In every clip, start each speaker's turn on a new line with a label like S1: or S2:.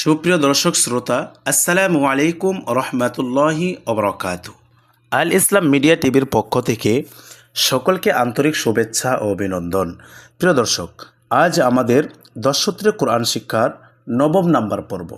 S1: সুপ্রিয় দর্শক শ্রোতা, আসসালামু আলাইকুম রহমতুল্লাহি অবরকাত আল ইসলাম মিডিয়া টিভির পক্ষ থেকে সকলকে আন্তরিক শুভেচ্ছা ও অভিনন্দন। প্রিয় দর্শক, আজ আমাদের দশসূত্রে কোরআন শিক্ষার নবম নাম্বার পর্ব।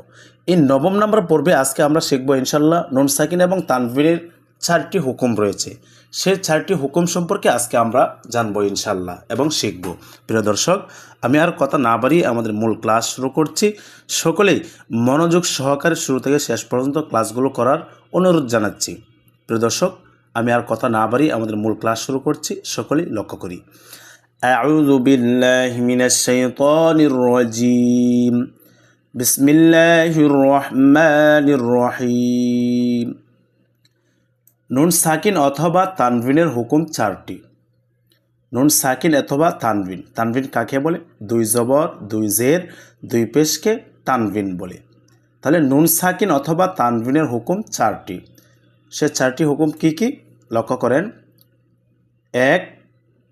S1: এই নবম নাম্বার পর্বে আজকে আমরা শিখব ইনশাল্লাহ নুন সাকিন এবং তানভীরের চারটি হুকুম রয়েছে। সেই চারটি হুকুম সম্পর্কে আজকে আমরা জানবো ইনশাল্লাহ এবং শিখব প্রিয় দর্শক আমি আর কথা না বাড়িয়ে আমাদের মূল ক্লাস শুরু করছি সকলেই মনোযোগ সহকারে শুরু থেকে শেষ পর্যন্ত ক্লাসগুলো করার অনুরোধ জানাচ্ছি প্রিয় দর্শক আমি আর কথা না বাড়িয়ে আমাদের মূল ক্লাস শুরু করছি সকলেই লক্ষ্য করি أعوذ بالله من الشيطان الرجيم بسم الله الرحمن الرحيم নুন সাকিন অথবা তানভিনের হুকুম চারটি। নুন সাকিন অথবা তানভিন। তানভিন কাকে বলে? দুই জবর, দুই জের, দুই পেশকে তানভিন বলে। তাহলে নুন সাকিন অথবা তানভিনের হুকুম চারটি। সে চারটি হুকুম কি কি? লক্ষ্য করেন। এক,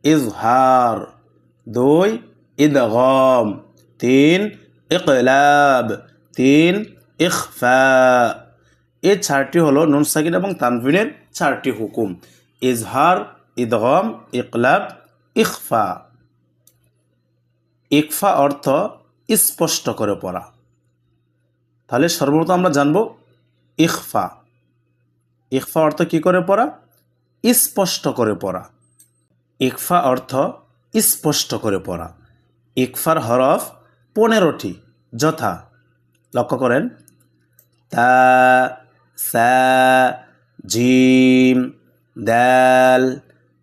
S1: ইজহার। দুই, ইদগম। তিন, ইকলাব। তিন, ইখফা। এই চারটি হলো নুন সাকিন এবং তানভিনের চারটি হুকুম। ইজহার, ইদগম, ইকলাব, ইখফা। ইকফা অর্থ স্পষ্ট করে পড়া। তাহলে সর্বপ্রথম আমরা জানব ইখফা। ইকফা অর্থ কি করে পড়া? স্পষ্ট করে পড়া। ইকফা অর্থ স্পষ্ট করে পড়া। ইকফার হরফ পনেরোটি, যথা। লক্ষ্য করেন। তা, সা জিম দাল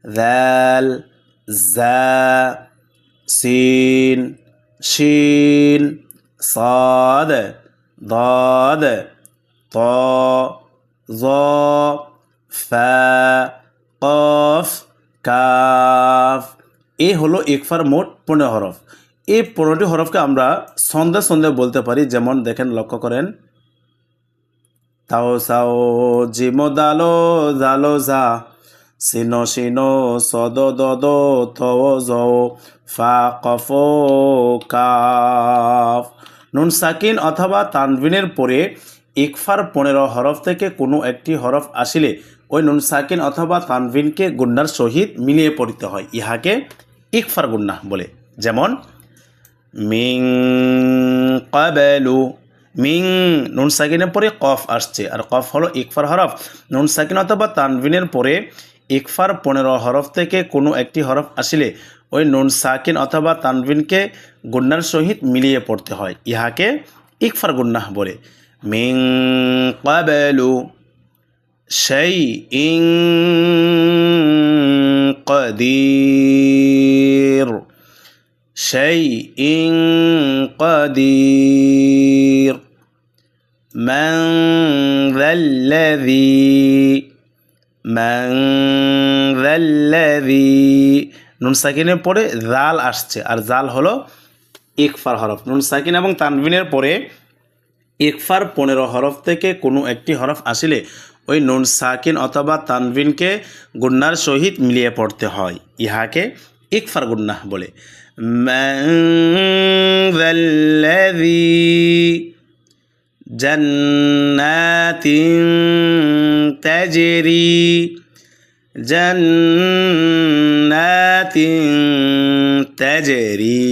S1: দাল জা সিন শিন صاد ضاد ط ظ ফা কফ কাফ এ হলো ইকফার মোট পনেরো হরফ এই পনেরোটি হরফকে আমরা সন্ধ্যা সন্ধ্যা বলতে পারি যেমন দেখেন লক্ষ্য করেন তাও সাও জিমো দালো জালো জা সিনো সিনো সদ দদ ফা কফ কাফ। নুন সাকিন অথবা তানভিনের পরে ইকফার পনেরো হরফ থেকে কোনো একটি হরফ আসিলে ওই নুন সাকিন অথবা তানভিনকে গুন্নার সহিত মিলিয়ে পড়িতে হয়। ইহাকে ইকফার গুন্না বলে। যেমন, মিং কাবেলু মিং নুন সাকিনের পরে কফ আসছে আর কফ হলো ইকফার হরফ নুন সাকিন অথবা তানভিনের পরে ইকফার পনেরো হরফ থেকে কোনো একটি হরফ আসিলে ওই নুন সাকিন অথবা তানভিনকে গুন্নার সহিত মিলিয়ে পড়তে হয় ইহাকে ইকফার গুন্নাহ বলে মিং কাবেলু شيء قدير شيء قدير من ذا الذي من ذا الذي নুন সাকিনের পরে জাল আসছে আর জাল হলো ইকফার হরফ নুন সাকিন এবং তানভিনের পরে ইকফার পনেরো হরফ থেকে কোনো একটি হরফ আসিলে ওই নুন সাকিন অথবা তানভিনকে গুন্নার সহিত মিলিয়ে পড়তে হয় ইহাকে ইকফার গুন্নাহ বলে জান্নাতিন তাজরি জান্নাতিন তাজরি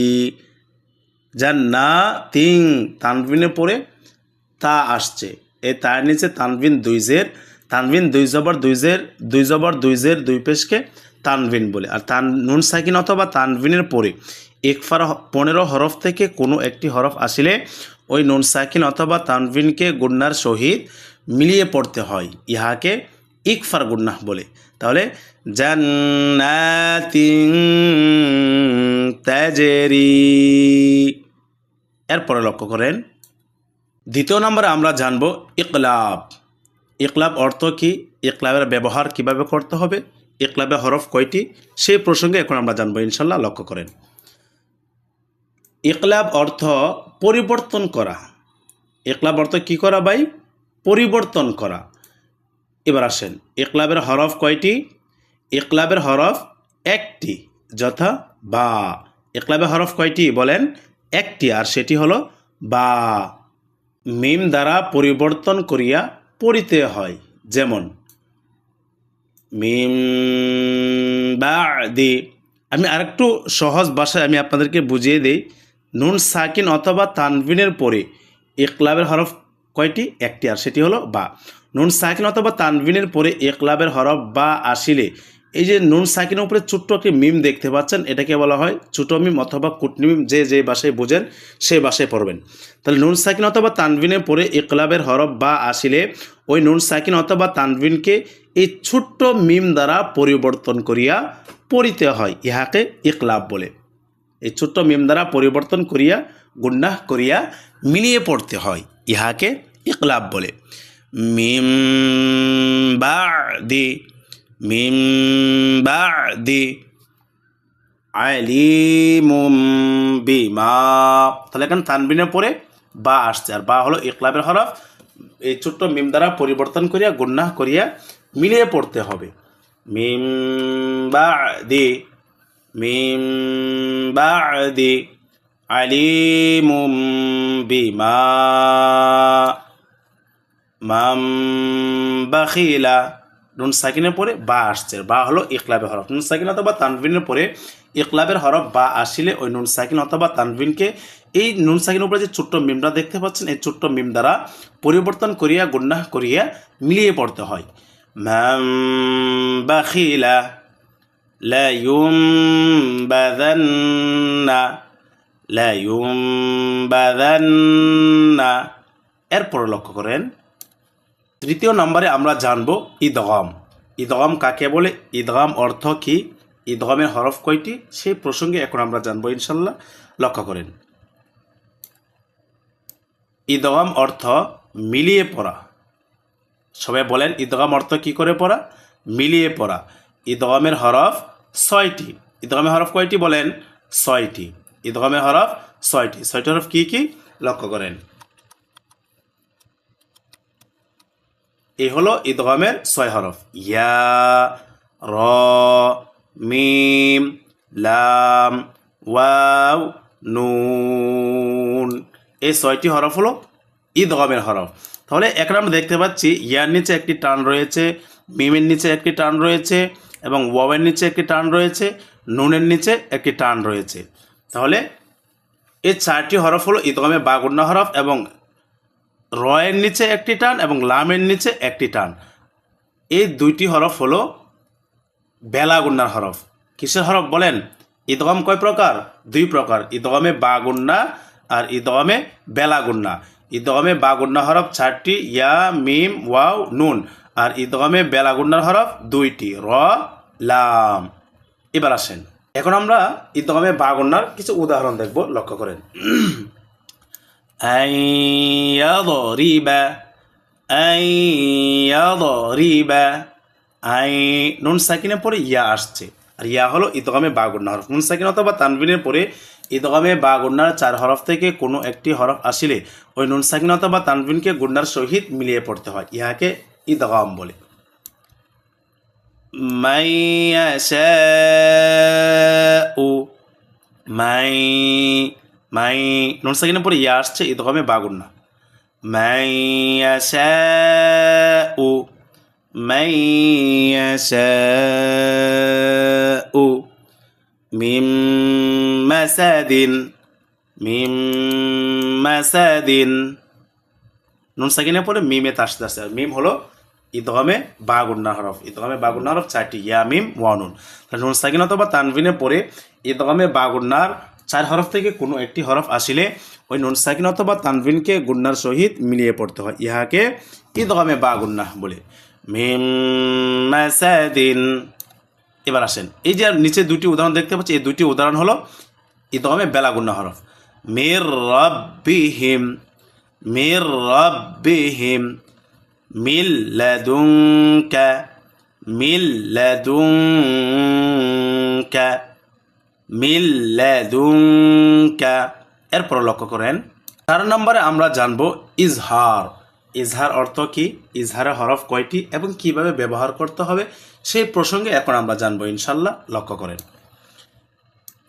S1: জান্নাতিন তানভিনে পড়ে তা আসছে। এই তার নিচে তানভিন দুই জের তানভিন দুই জবর দুই জের, দুই জবর দুই জের, দুই পেশকে তানভিন বলে। আর তান, নুন সাকিন অথবা তানভিনের পরে একফার পনেরো হরফ থেকে কোনো একটি হরফ আসিলে ওই নুন সাকিন অথবা তানভিনকে গুন্নার সহিত মিলিয়ে পড়তে হয়। ইহাকে ইকফার গুন্নাহ বলে। তাহলে, জান্নাতিন তাজেরি। এরপরে লক্ষ্য করেন, দ্বিতীয় নম্বরে আমরা জানব ইকলাব। ইকলাব অর্থ কি? ইকলাবের ব্যবহার কীভাবে করতে হবে? ইকলাবে হরফ কয়টি? সেই প্রসঙ্গে এখন আমরা জানব ইনশাল্লাহ, লক্ষ্য করেন। ইকলাব অর্থ পরিবর্তন করা। ইকলাব অর্থ কি করা ভাই? পরিবর্তন করা। এবার আসেন ইকলাবের হরফ কয়টি? ইকলাবের হরফ একটি, যথা বা। ইকলাবের হরফ কয়টি বলেন? একটি, আর সেটি হলো বা। মিম দ্বারা পরিবর্তন করিয়া পড়িতে হয়, যেমন, মিম বা দি আমি আরেকটু সহজ ভাষায় আমি আপনাদেরকে বুঝিয়ে দিই। নুন সাকিন অথবা তানভিনের পরে ইকলাবের হরফ কয়টি? একটি, আর সেটি হলো বা। নুন সাকিন অথবা তানবিনের পরে ইকলাবের হরফ বা আসিলে। এই যে নুন সাকিনের উপরে ছোট্ট একটি মিম দেখতে পাচ্ছেন, এটাকে বলা হয় ছোটো মিম অথবা কুটনি মিম, যে যে ভাষায় বোঝেন সেই ভাষায় পড়বেন। তাহলে নুন সাকিন অথবা তানভিনের পরে ইকলাবের হরফ বা আসিলে ওই নুন সাকিন অথবা তানবিনকে এই ছোট্ট মিম দ্বারা পরিবর্তন করিয়া পড়িতে হয়, ইহাকে ইকলাব বলে। এই ছোট্ট মিম দ্বারা পরিবর্তন করিয়া, গুন্নাহ করিয়া মিলিয়ে পড়তে হয়। ইহাকে ইকলাব বলে। মিম বা দি মিম বা দি আলিমুম বিমা। তাহলে এখানে তানবিনের পরে বা আসছে। আর বা হলো ইকলাবের হরফ। এই ছোট্ট মিম দ্বারা পরিবর্তন করিয়া, গুন্নাহ করিয়া মিলিয়ে পড়তে হবে। মিম বাদি মিম বাদি আলিমুম বিমা মাম বাখিলা নুন সাকিনের পরে বা আসছে। বা হলো ইকলাবের হরফ। নুন সাকিন অথবা তানবিনের পরে ইকলাবের হরফ বা আসিলে ওই নুন সাকিন অথবা তানবিনকে এই নুন সাকিনের উপরে যে ছোট্ট মিমটা দেখতে পাচ্ছেন, এই ছোট্ট মিম দ্বারা পরিবর্তন করিয়া, গুন্নাহ করিয়া মিলিয়ে পড়তে হয়। মাম বাখিলা এরপর লক্ষ্য করেন, তৃতীয় নম্বরে আমরা জানব ঈদগম ঈদগম কাকে বলে? ঈদগম অর্থ কি? ঈদগমের হরফ কয়টি? সেই প্রসঙ্গে এখন আমরা জানব ইনশাল্লাহ লক্ষ্য করেন ঈদগম অর্থ মিলিয়ে পড়া। সবাই বলেন ঈদগম অর্থ কি করে পড়া? মিলিয়ে পড়া। ঈদগমের হরফ ছয়টি। ঈদগমের হরফ কয়টি বলেন? ছয়টি। ঈদগমের হরফ ছয়টি। ছয়টি হরফ কি কি? লক্ষ্য করেন। এই হলো ঈদগমের ছয় হরফ। ইয়া, র, মিম, লাম, ওয়াও, নুন। এই ছয়টি হরফ হলো ঈদগমের হরফ। তাহলে এখানে আমরা দেখতে পাচ্ছি, ইয়ার নিচে একটি টান রয়েছে, মিমের নিচে একটি টান রয়েছে এবং ওয়াওয়ের নিচে একটি টান রয়েছে, নুনের নিচে একটি টান রয়েছে। তাহলে এই চারটি হরফ হলো ঈদগমে বাগুন্না হরফ এবং রয়ের নিচে একটি টান এবং লামের নিচে একটি টান। এই দুইটি হরফ হলো বেলাগুন্নার হরফ। কিসের হরফ বলেন? ঈদগম কয় প্রকার? দুই প্রকার ঈদগমে বাগুন্না আর ঈদগমে বেলাগুন্না। ঈদগমে বাগুন্না হরফ চারটি, ইয়া, মিম, ওয়াও, নুন। আর ঈদগমে বেলাগুন্নার হরফ দুইটি, র লাম। এবার আসেন। এখন আমরা ইদগামে বাগন্নার কিছু উদাহরণ দেখব, লক্ষ্য করেন। আই নুন সাকিনের পরে ইয়া আসছে। আর ইয়া হলো ইদগামে বাগন্না হরফ। নুন সাকিন অথবা তানবিনের পরে ইদগামে বাগুন্নার চার হরফ থেকে কোনো একটি হরফ আসিলে ওই নুন সাকিন অথবা তানবিনকে গুন্নার সহিত মিলিয়ে পড়তে হয়। ইহাকে ইদগাম বলে। মাইয়াশাউ মাই মাই নুন সাকিনের পরে ইয়া আসছে ইদগমে বাগুন্না মাইয়াশাউ মাইয়াশাউ মিম মাসাদিন মিম মাসাদিন নুন সাকিনের পরে মিমে তাসতে আসছে মিম হলো ইদগমে বাগুন্না হরফ ইদগমে বাগুন্না হরফ চারটি, ইয়া, মিম ওয়ানুন তাহলে নুন সাকিন অথবা তানভিনের পরে ইদগমে বাগুন্নার চার হরফ থেকে কোনো একটি হরফ আসিলে ওই নুন সাকিন অথবা তানভিনকে গুন্নার সহিত মিলিয়ে পড়তে হয়। ইহাকে ইদগমে বাগুন্না বলে। মিম মাসাদিন। এবার আসেন। এই যে নিচে দুটি উদাহরণ দেখতে পাচ্ছি, এই দুটি উদাহরণ হলো ইদগমে বেলাগুন্না হরফ মির রব্বিহিম মির রব্বিহিম। মিল লাদুনকা মিল লাদুনকা মিল লাদুনকা এরপর লক্ষ্য করেন, চার নম্বরে আমরা জানব ইজহার। ইজহার অর্থ কি? ইজহারের হরফ কয়টি এবং কীভাবে ব্যবহার করতে হবে? সেই প্রসঙ্গে এখন আমরা জানব ইনশাল্লাহ, লক্ষ্য করেন।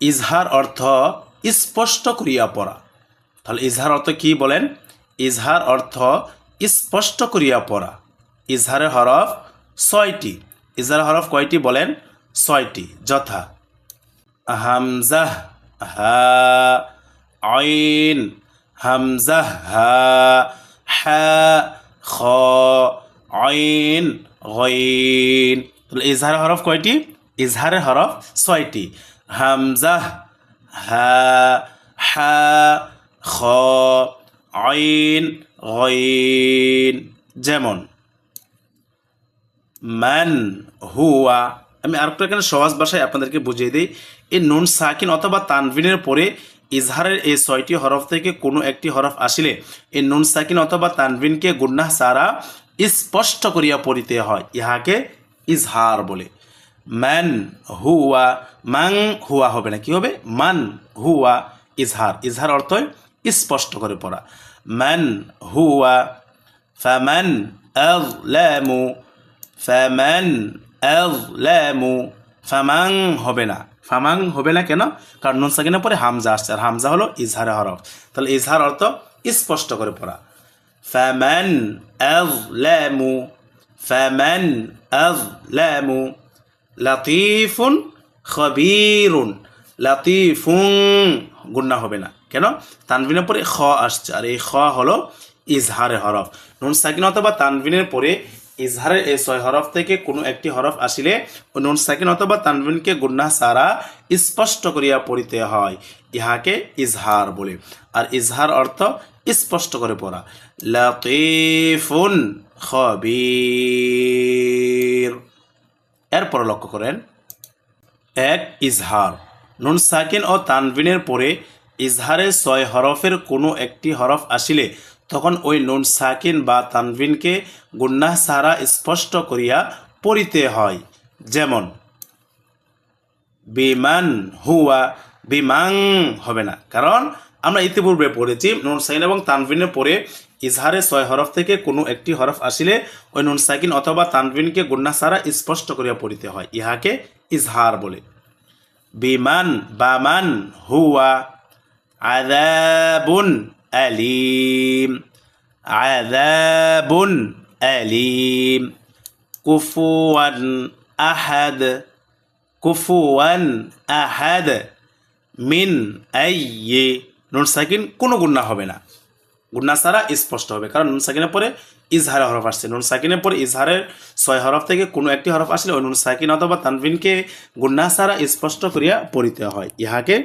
S1: ইজহার অর্থ স্পষ্ট করিয়া পড়া। তাহলে ইজহার অর্থ কি বলেন? ইজহার অর্থ স্পষ্ট করিয়া পড়া। ইজহারের হরফ ছয়টি। ইজহার হরফ কয়টি বলেন? ছয়টি। যথা। হামজাহ, হা, আইন। হামজাহ, হা হা, খ, আইন, গইন। তাহলে ইজহারের হরফ কয়টি? ইজহারের হরফ ছয়টি। হামজাহ, হা হা, খ, আইন গইন যেমন, মান হুয়া, আমি আরেকটু এখানে সহজ ভাষায় আপনাদেরকে বুঝিয়ে দিই। এই নুন সাকিন অথবা তানভিনের পরে ইজহারের এই ছয়টি হরফ থেকে কোনো একটি হরফ আসিলে এই নুন সাকিন অথবা তানভিনকে গুন্নাহ সারা স্পষ্ট করিয়া পড়িতে হয়। ইহাকে ইজহার বলে। ম্যান হুয়া, মাং হুয়া হবে না, কি হবে? মান হুয়া, ইজহার। ইজহার অর্থ স্পষ্ট করে পড়া। মান হুয়া, ফামান আযলামু ফামান আযলামু, ফামাং হবে না। ফামাং হবে না কেন? কারণ নুন সাকিনের পরে হামজা আসছে, আর হামজা হলো ইজহারে হরফ। তাহলে ইজহার অর্থ স্পষ্ট করে পড়া। ফামান আযলামু ফামান আযলামু, লাতিফুন খবিরুন। লাতিফুন গুন্না হবে না। কেন? তানভিনের পরে খ আসছে, আর এই খ হলো ইজহারে হরফ। নুন সাকিন অথবা তানভিনের পরে ইজহারের এই ছয় হরফ থেকে কোনো একটি হরফ আসিলে নুন সাকিন অথবা তানভিনকে গুন্না সারা স্পষ্ট করিয়া পড়িতে হয়। ইহাকে ইজহার বলে। আর ইজহার অর্থ স্পষ্ট করে পড়া। লাতিফুন খবির। এরপর লক্ষ্য করেন। এক ইজহার। নুন সাকিন ও তানভিনের পরে ইজহারের ছয় হরফের কোনো একটি হরফ আসিলে তখন ওই নুন সাকিন বা তানভিনকে গুন্নাহ সারা স্পষ্ট করিয়া পড়িতে হয়। যেমন, বিমান হুয়া, বিমাং হবে না। কারণ আমরা ইতিপূর্বে পড়েছি নুন সাইন এবং তানভিনের পড়ে ইজহারে ছয় হরফ থেকে কোনো একটি হরফ আসিলে ওই নুন সাকিন অথবা তানভিনকে গুন্না সারা স্পষ্ট করিয়া পড়িতে হয়। ইহাকে ইজহার বলে। বিমান, বামান হুয়া আদাবুন আলিম। আদাবুন আলিম। কুফুয়ান আহাদ। কুফুয়ান আহাদ মিন আইয়ে। নুন সাকিন, কোনো গুন্না হবে না। গুন্না ছাড়া স্পষ্ট হবে, কারণ নুন সাকিনের পরে ইজহারে হরফ আসছে। নুন সাকিনের পরে ইজহারের ছয় হরফ থেকে কোনো একটি হরফ আসলে ওই নুন সাকিন অথবা তানভিনকে গুন্না ছাড়া স্পষ্ট করিয়া পড়িতে হয়। ইহাকে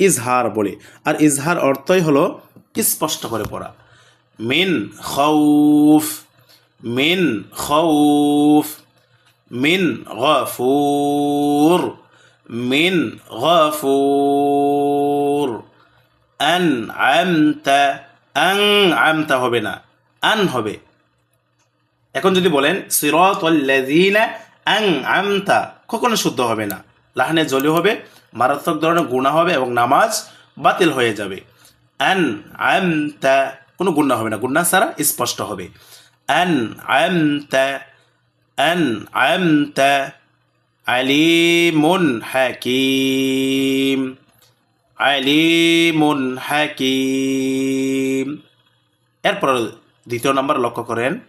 S1: ইজহার বলে। আর ইজহার অর্থই হলো স্পষ্ট করে পড়া। মিন খৌফ মিন খৌফ মিন গফুর মিন গফুর। আন আমতা, আং আমতা হবে না, আন হবে। এখন যদি বলেন সিরতল্লাযীনা আং আমতা, কখনো শুদ্ধ হবে না। লাহানে জলি হবে মারাত্মক ধরনের গুণা হবে এবং নামাজ বাতিল হয়ে যাবে। আন আমতা কোনো গুণা হবে না। গুণা ছাড়া স্পষ্ট হবে। আন আমতা আন আমতা আলিমুন হাকিম। আলিমুন হাকিম। এরপর দ্বিতীয় নম্বর লক্ষ্য করেন।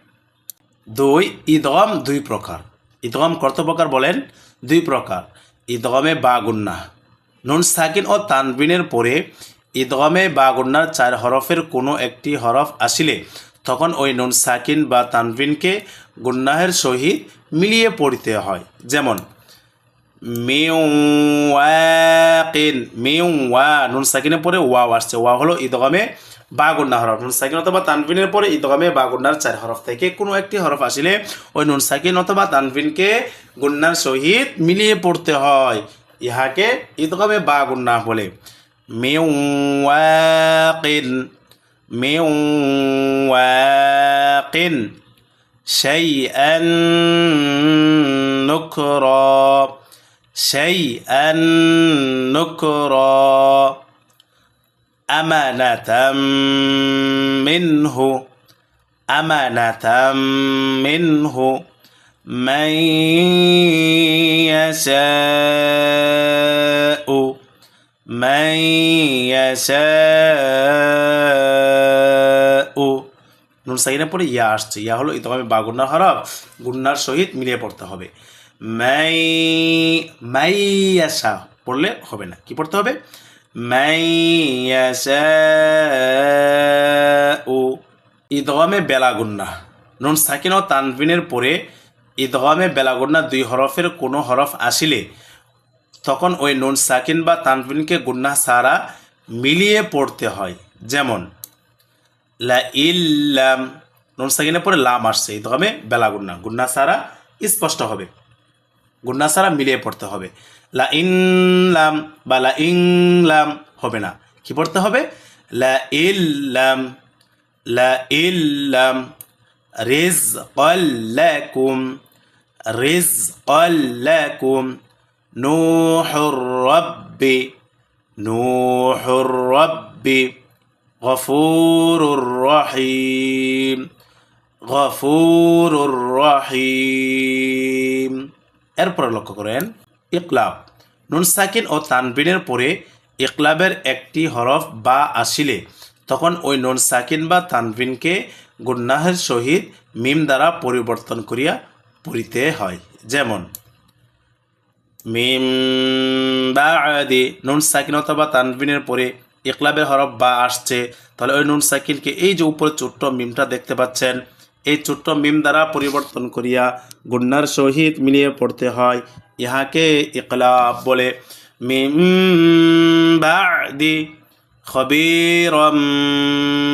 S1: দুই ঈদগম দুই প্রকার। ঈদগম কত প্রকার বলেন? দুই প্রকার। ঈদগমে বা গুন্না নুন সাকিন ও তানবিনের পরে ঈদগমে বা গুন্নার চার হরফের কোনো একটি হরফ আসিলে, তখন ওই নুন সাকিন বা তানবিনকে গুন্নাহের সহিত মিলিয়ে পড়তে হয়। যেমন মেওয়াকিন মেওয়া নুন সাকিনের পরে ওয়া আসছে। ওয়া হলো ঈদগমে বা গুন্না হরফ। নুন সাকিন অথবা তানভিনের পরে ঈদগমে বা গুন্নার চার হরফ থেকে কোনো একটি হরফ আসিলে, ওই নুন সাকিন অথবা তানভিনকে গুন্নার সহিত মিলিয়ে পড়তে হয়। ইহাকে ঈদগমে বা গুন্না বলে মেওয়াকিন মেওয়াকিন شيئا نكرا شيئا نكرا أمانة منه أمانة منه من يشاء من يشاء নুন সাকিনের পরে ইয়া আসছে ইয়া হলো ইতকামে বা গুন্না হরফ গুন্নার সহিত মিলিয়ে পড়তে হবে মাই মাই আসা পড়লে হবে না কি পড়তে হবে মাই আসা ও ইদগামে বেলাগুন্না নুন সাকিন ও তানভিনের পরে ইদগামে বেলাগুন্না দুই হরফের কোনো হরফ আসিলে, তখন ওই নুন সাকিন বা তানভিনকে গুন্না সারা মিলিয়ে পড়তে হয়। যেমন, লা ইল্লাম নুন সাকিনের পরে লাম আসছে ইদগামে বেলা গুন্না সারা স্পষ্ট হবে। গুন্না সারা মিলিয়ে পড়তে হবে। লা ইনলাম বা লা ইংলাম হবে না। কি পড়তে হবে? লা ইল্লাম লা ইল্লাম রিজ লাকুম রিজ লাকুম নূহুর রব্বি নূহুর রব্বি, গফুরুর রহিম গফুরুর রহিম। এরপরে লক্ষ্য করেন, ইকলাব। নুন সাকিন ও তানবিনের পরে ইকলাবের একটি হরফ বা আসিলে। তখন ওই নুন সাকিন বা তানভিনকে গুন্নাহের সহিত মিম দ্বারা পরিবর্তন করিয়া পড়িতে হয়। যেমন, মিম বা বাদি নুন সাকিন অথবা তানভিনের পরে ইকলাবের হরফ বা আসছে, তাহলে ওই নুন সাকিনকে এই যে উপরে ছোট্ট মিমটা দেখতে পাচ্ছেন, এই ছোট্ট মিম দ্বারা পরিবর্তন করিয়া গুন্নার সহিত মিলিয়ে পড়তে হয়। ইহাকে ইকলাব বলে। মিম বাদি خبيرا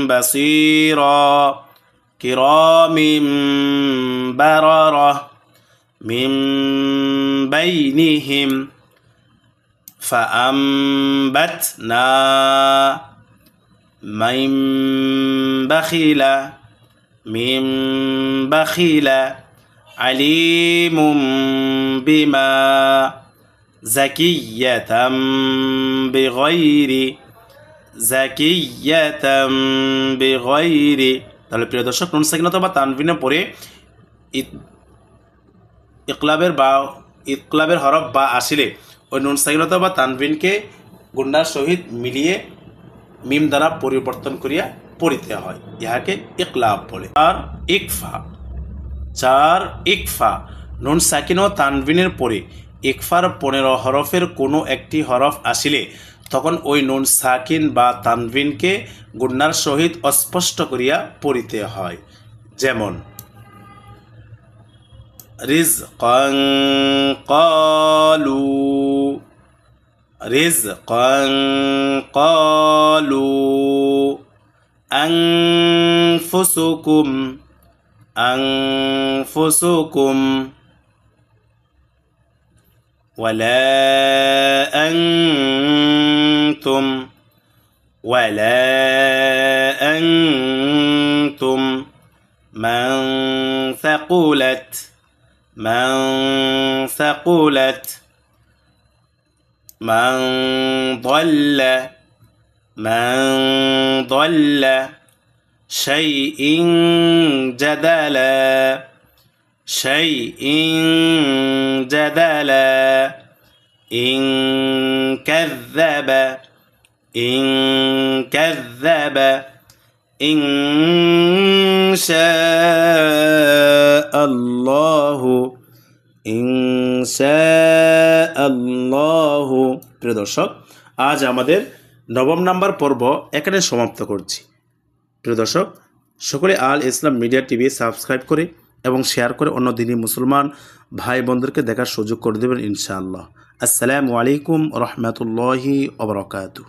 S1: بصيرا كرام بررة من بينهم. فأنبتنا من بخيل من بخيل عليم بما زكية بغير তাহলে প্রিয় দর্শক, নুন সাকিন অথবা পরে ইকলাবের বা, ইকলাবের হরফ বা আসিলে ওই নুন সাকিন অথবা তানবিনকে গুন্ডার সহিত মিলিয়ে মিম দ্বারা পরিবর্তন করিয়া পড়িতে হয়। ইহাকে ইকলাব বলে। আর ইকফা। চার ইকফা। নুন সাকিন ও তানবিনের পরে ইকফার পনেরো হরফের কোনো একটি হরফ আসিলে তখন ওই নুন সাকিন বা তানবিনকে গুন্নার সহিত অস্পষ্ট করিয়া পড়িতে হয় যেমন رزقا قالوا رزقا قالوا أنفسكم أنفسكم ولا أنتم ولا أنتم من ثقلت من ثقلت من ضل من ضل شيء جدلا. شيء جدلا إن كذب إن كذب إن شاء الله ইনশাআল্লাহ প্রিয় দর্শক আজ আমাদের নবম নাম্বার পর্ব এখানে সমাপ্ত করছি প্রিয় দর্শক সকলে Al Islam Media TV subscribe করে এবং শেয়ার করে অন্য দিনই মুসলমান ভাই বোনদেরকে দেখার সুযোগ করে দেবেন ইনশাআল্লাহ। আসসালামু আলাইকুম রহমতুল্লাহি ওবরাকাতু